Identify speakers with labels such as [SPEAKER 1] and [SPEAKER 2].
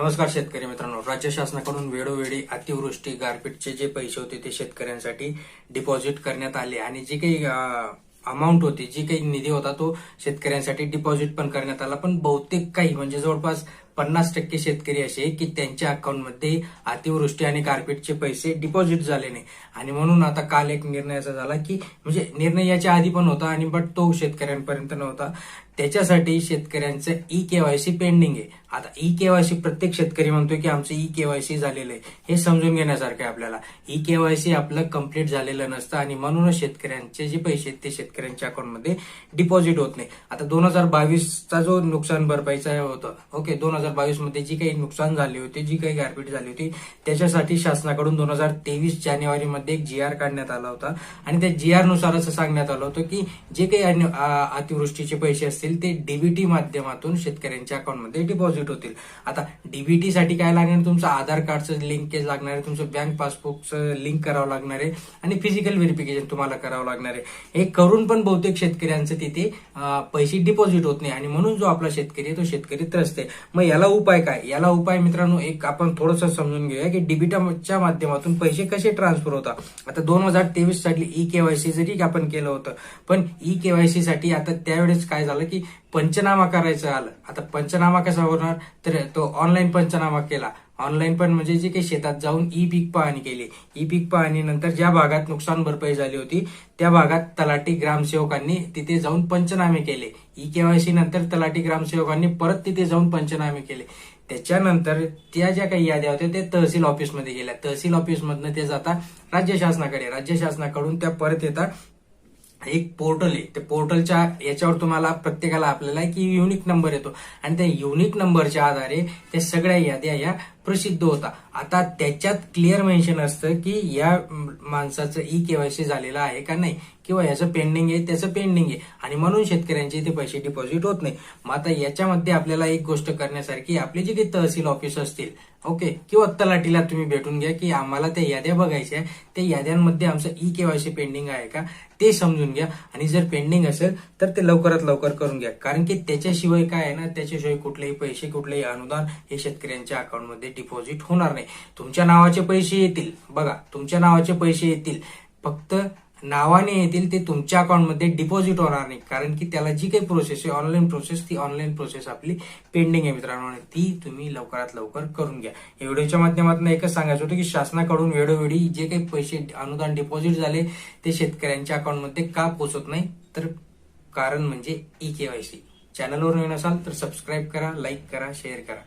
[SPEAKER 1] नमस्कार शेतकरी मित्रांनो. राज्य शासनाकडून वेळोवेळी अतिवृष्टी गारपीटचे जे पैसे होते ते शेतकऱ्यांसाठी डिपॉझिट करण्यात आले आणि जी काही अमाऊंट होती जी काही निधी होता तो शेतकऱ्यांसाठी डिपॉझिट पण करण्यात आला. पण बहुतेक काही म्हणजे जवळपास पन्नास टक्के शेतकरी असे की त्यांच्या अकाउंटमध्ये अतिवृष्टी आणि गारपीटचे पैसे डिपॉझिट झाले नाही. आणि म्हणून आता काल एक निर्णय असा झाला की म्हणजे निर्णय याच्या आधी पण होता आणि बट तो शेतकऱ्यांपर्यंत नव्हता. त्याच्यासाठी शेतकऱ्यांचं ई केवायसी पेंडिंग आहे. आता ई केवायसी प्रत्येक शेतकरी म्हणतोय की आमचं ई केवायसी झालेलं आहे. हे समजून घेण्यासारखं आहे आपल्याला. ई केवायसी आपलं कंप्लीट झालेलं नसतं आणि म्हणूनच शेतकऱ्यांचे जे पैसे आहेत ते शेतकऱ्यांच्या अकाउंटमध्ये डिपॉझिट होत नाही. आता दोन हजार बावीसचा जो नुकसान भरपाईचा होता ओके दोन हजार बावीसमध्ये जी काही नुकसान झाले होते जी काही गारपीट झाली होती त्याच्यासाठी शासनाकडून दोन हजार तेवीस जानेवारीमध्ये एक जी आर काढण्यात आला होता. आणि त्या जीआरनुसार असं सांगण्यात आलं होतं की जे काही अतिवृष्टीचे पैसे असतील ते डीबीटी माध्यमातून शेतकऱ्यांच्या अकाउंटमध्ये डिपॉझिट होतील. आता डीबीटी साठी काय लागणार? तुमचं आधार कार्डचं लिंकेज लागणार आहे तुमचं बँक पासबुकचं लिंक करावं लागणार आहे आणि फिजिकल व्हेरिफिकेशन तुम्हाला करावं लागणार आहे. हे करून पण बहुतेक शेतकऱ्यांचं तिथे पैसे डिपॉझिट होत नाही. आणि म्हणून जो आपला शेतकरी आहे तो शेतकरी त्रस्त आहे. मग याला उपाय काय? याला उपाय मित्रांनो एक आपण थोडंसं समजून घेऊया की डिबिटाच्या माध्यमातून पैसे कसे ट्रान्सफर होतात. आता दोन हजार तेवीससाठी ई केवायसी जरी आपण केलं होतं. पण ई केवायसी साठी आता त्यावेळेस काय झालं की पंचनामा करायचं आलं. आता पंचनामा कसा होणार? तर तो ऑनलाईन पंचनामा केला. ऑनलाईन पण म्हणजे जे काही शेतात जाऊन ई पीक पाहणी केली. ई पीक पाहणी नंतर ज्या भागात नुकसान भरपाई झाली होती त्या भागात तलाठी ग्रामसेवकांनी तिथे जाऊन पंचनामे केले. ई केवायसी नंतर तलाठी ग्रामसेवकांनी परत तिथे जाऊन पंचनामे केले. त्याच्यानंतर त्या ज्या काही याद्या होत्या ते तहसील ऑफिसमध्ये गेल्या. तहसील ऑफिसमधनं ते जाता राज्य शासनाकडे. राज्य शासनाकडून त्या परत येतात एक पोर्टल आहे. त्या पोर्टलच्या याच्यावर तुम्हाला प्रत्येकाला आपल्याला की युनिक नंबर येतो. आणि त्या युनिक नंबरच्या आधारे त्या सगळ्या याद्या या प्रसिद्ध होता. आता त्याच्यात क्लिअर मेन्शन असतं की या माणसाचं ई केवायसी झालेलं आहे का नाही? किंवा याचं पेंडिंग आहे त्याचं पेंडिंग आहे. आणि म्हणून शेतकऱ्यांचे ते पैसे डिपॉझिट होत नाही. मग आता याच्यामध्ये आपल्याला एक गोष्ट करण्यासारखी आपली जी काही तहसील ऑफिस असतील ओके किंवा तलाठीला तुम्ही भेटून घ्या की आम्हाला त्या याद्या बघायच्या त्या याद्यांमध्ये आमचं ई केवायसी पेंडिंग आहे का? ते समजून घ्या. आणि जर पेंडिंग असेल तर ते लवकरात लवकर करून घ्या. कारण की त्याच्याशिवाय काय आहे ना? त्याच्याशिवाय कुठलेही पैसे कुठलेही अनुदान हे शेतकऱ्यांच्या अकाउंटमध्ये डिपॉझिट होणार नाही. तुमच्या नावाचे पैसे येतील. बघा तुमच्या नावाचे पैसे येतील. फक्त नावाने येतील ते तुमच्या अकाउंटमध्ये डिपॉझिट होणार नाही. कारण की त्याला जी काही प्रोसेस आहे ऑनलाईन प्रोसेस ती ऑनलाईन प्रोसेस आपली पेंडिंग आहे मित्रांनो. आणि ती तुम्ही लवकरात लवकर करून घ्या. या व्हिडिओच्या माध्यमातून एकच सांगायचं होतं की शासनाकडून वेळोवेळी जे काही पैसे अनुदान डिपॉझिट झाले ते शेतकऱ्यांच्या अकाउंटमध्ये का पोचत नाही? तर कारण म्हणजे ई केवायसी चॅनलवर नवीन असाल तर सबस्क्राईब करा लाईक करा शेअर करा.